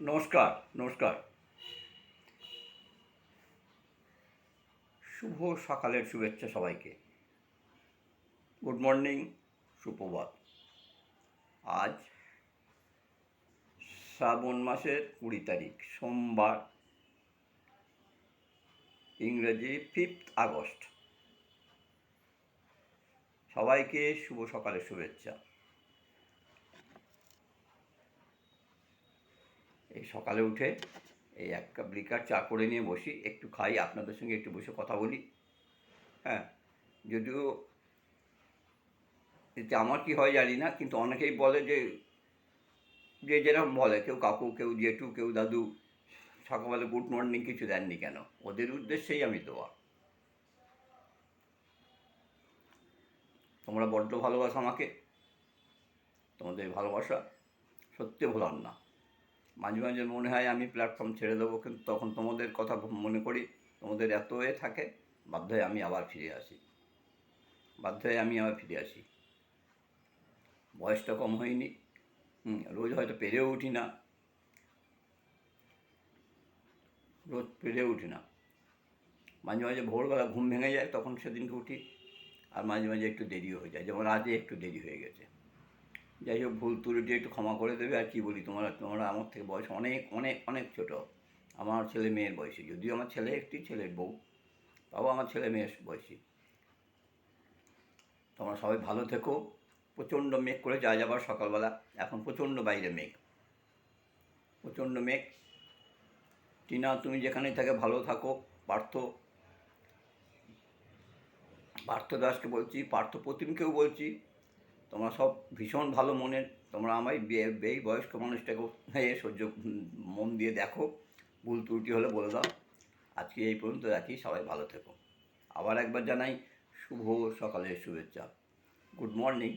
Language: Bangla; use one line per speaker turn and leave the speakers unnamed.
নমস্কার নমস্কার। শুভ সকালের শুভেচ্ছা সবাইকে। গুড মর্নিং, সুপ্রভাত। আজ শ্রাবণ মাসের কুড়ি তারিখ, সোমবার, ইংরেজি ফিফথ আগস্ট। সবাইকে শুভ সকালের শুভেচ্ছা। এই সকালে উঠে এই এক কাপ লিকার চা করে নিয়ে বসি, একটু খাই, আপনাদের সঙ্গে একটু বসে কথা বলি। হ্যাঁ যদিও এতে আমার কি হয় জানি না, কিন্তু অনেকেই বলে যে যে যেরকম বলে, কেউ কাকু, কেউ জেঠু, কেউ দাদু সকালবেলা গুড মর্নিং কিছু দেননি কেন? ওদের উদ্দেশ্যেই আমি দেওয়া তোমরা বড্ড ভালোবাসো আমাকে। তোমাদের ভালোবাসা সত্যি ভোলার না। মাঝে মাঝে মনে হয় আমি প্ল্যাটফর্ম ছেড়ে দেবো, কিন্তু তখন তোমাদের কথা মনে করি, তোমাদের এত এ থাকে, বাধ্য হয়ে আমি আবার ফিরে আসি। বাধ্য হয়ে আমি আবার ফিরে আসি। বয়সটা কম হয়নি রোজ হয়তো পেরেও উঠি না। রোজ পেরে উঠি না। মাঝে মাঝে ভোরবেলা ঘুম ভেঙে যায়, তখন সেদিনকে উঠি, আর মাঝে মাঝে একটু দেরিও হয়ে যায়, যেমন আজই একটু দেরি হয়ে গেছে। যাই হোক, ভুল ত্রুটি একটু ক্ষমা করে দেবে। আর কি বলি, তোমরা তোমরা আমার থেকে বয়স অনেক অনেক অনেক ছোট। আমার ছেলে মেয়ের বয়সী, যদিও আমার ছেলে একটি ছেলের বউ, তাও আমার ছেলে মেয়ের বয়সী। তোমরা সবাই ভালো থেকো। প্রচণ্ড মেঘ করে যা যাবার সকালবেলা, এখন প্রচণ্ড বাইরে মেঘ। প্রচণ্ড মেঘ। টিনা, তুমি যেখানেই থাকে, ভালো থাকো, পার্থ। পার্থ দাসকে বলছি, পার্থ প্রতিমকেও বলছি তোমরা সব ভীষণ ভালো মনের, তোমরা আমায় এই বয়স্ক মানুষটাকে সহ্য, মন দিয়ে দেখো, ভুল ত্রুটি হলে বলে দাও। আজকে এই পর্যন্ত রাখি, সবাই ভালো থেকো। আবার একবার জানাই, শুভ সকালের শুভেচ্ছা। Good morning